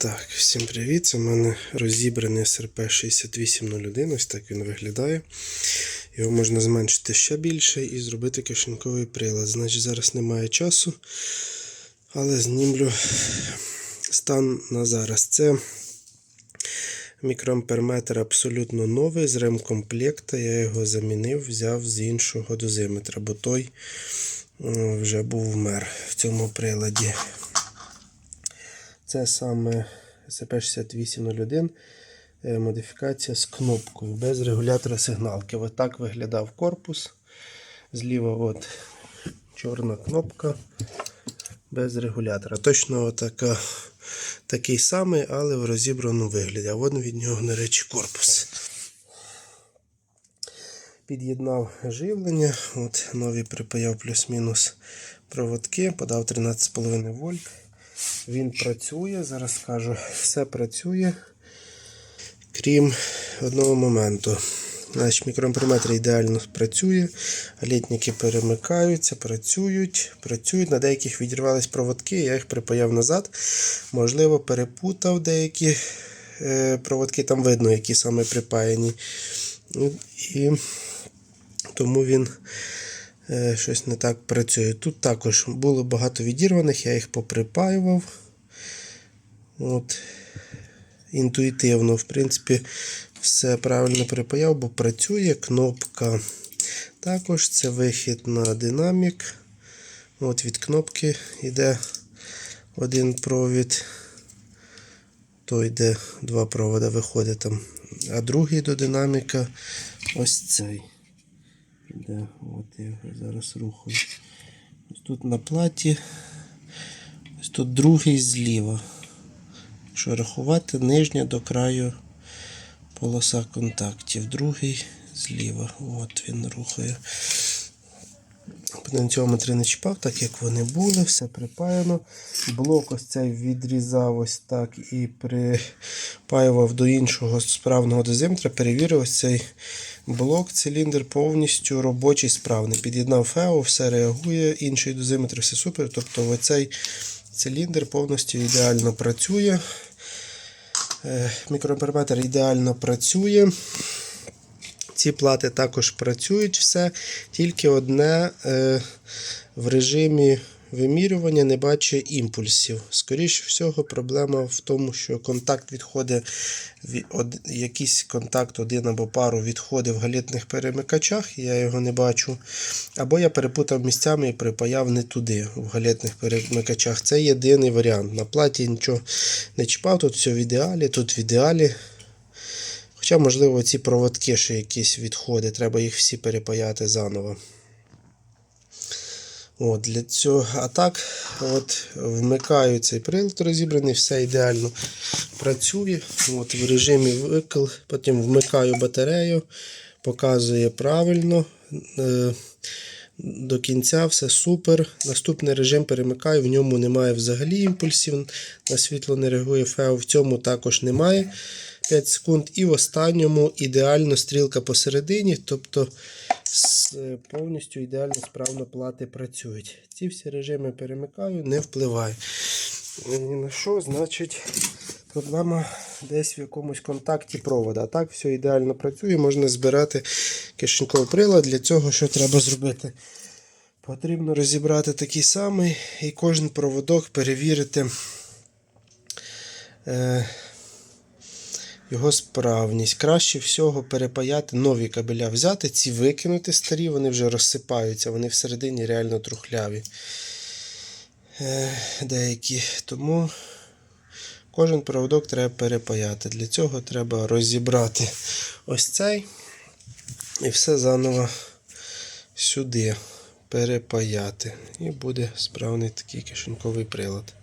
Так, всім привіт. Це в мене розібраний СРП 6801. Ось так він виглядає. Його можна зменшити ще більше і зробити кишеньковий прилад. Значить, зараз немає часу, але знімлю стан на зараз. Це мікроамперметр абсолютно новий з ремкомплекта. Я його замінив, взяв з іншого дозиметра, бо той е, вже був вмер в цьому приладі. Це саме SCP-6801 е, модифікація з кнопкою без регулятора сигналки. Ось так виглядав корпус. Зліва от чорна кнопка без регулятора. Точно така, такий самий, але в розібраному вигляді. А от від нього, на речі, корпус. Під'єднав живлення. От Нові припаяв плюс-мінус проводки, подав 13,5 вольт. Він працює, зараз скажу, все працює, крім одного моменту. Значить, мікроамперметр ідеально працює, літники перемикаються, працюють, працюють. На деяких відірвались проводки, я їх припаяв назад. Можливо, перепутав деякі е, проводки, там видно, які саме припаяні. І тому він щось не так працює. Тут також було багато відірваних, я їх поприпаював. От. Інтуїтивно, в принципі, все правильно припаяв, бо працює кнопка. Також це вихід на динамік. От від кнопки йде один провід. То йде два провода, виходить там. А другий до динаміка ось цей. Іде, от я зараз рухаю. Ось тут на платі. Ось тут другий зліва. Якщо рахувати, нижня до краю полоса контактів. Другий зліва. От він рухає. Потенціометри не чіпав, так як вони були, все припаяно. Блок ось цей відрізав ось так і припаював до іншого справного дозиметра. Перевірив ось цей блок, циліндр повністю робочий, справний. Під'єднав ФЕО, все реагує, інший дозиметр, все супер. Тобто оцей циліндр повністю ідеально працює. Е, Мікроамперметр ідеально працює. Ці плати також працюють все, тільки одне е, в режимі вимірювання не бачить імпульсів. Скоріше всього, проблема в тому, що контакт відходить, від- од- якийсь контакт один або пару відходить в галітних перемикачах, я його не бачу. Або я перепутав місцями і припаяв не туди, в галітних перемикачах. Це єдиний варіант. На платі нічого не чіпав, тут все в ідеалі, тут в ідеалі. Хоча, можливо, ці проводки ще якісь відходи, треба їх всі перепаяти заново. От, для цього. А так, от, вмикаю цей прилад розібраний, все ідеально працює. От, в режимі викл, потім вмикаю батарею, показує правильно. Е, до кінця все супер. Наступний режим перемикаю, в ньому немає взагалі імпульсів, на світло не реагує ФЕО, в цьому також немає 5 секунд. І в останньому ідеально стрілка посередині, тобто повністю ідеально справно плати працюють. Ці всі режими перемикаю, не впливає. Ні на що, значить, проблема десь в якомусь контакті провода. Так все ідеально працює, можна збирати кишеньковий прилад. Для цього що треба зробити? Потрібно розібрати такий самий і кожен проводок перевірити е, його справність. Краще всього перепаяти нові кабеля, взяти, ці викинути старі, вони вже розсипаються, вони всередині реально трухляві. Е, деякі. Тому кожен проводок треба перепаяти. Для цього треба розібрати ось цей і все заново сюди перепаяти. І буде справний такий кишеньковий прилад.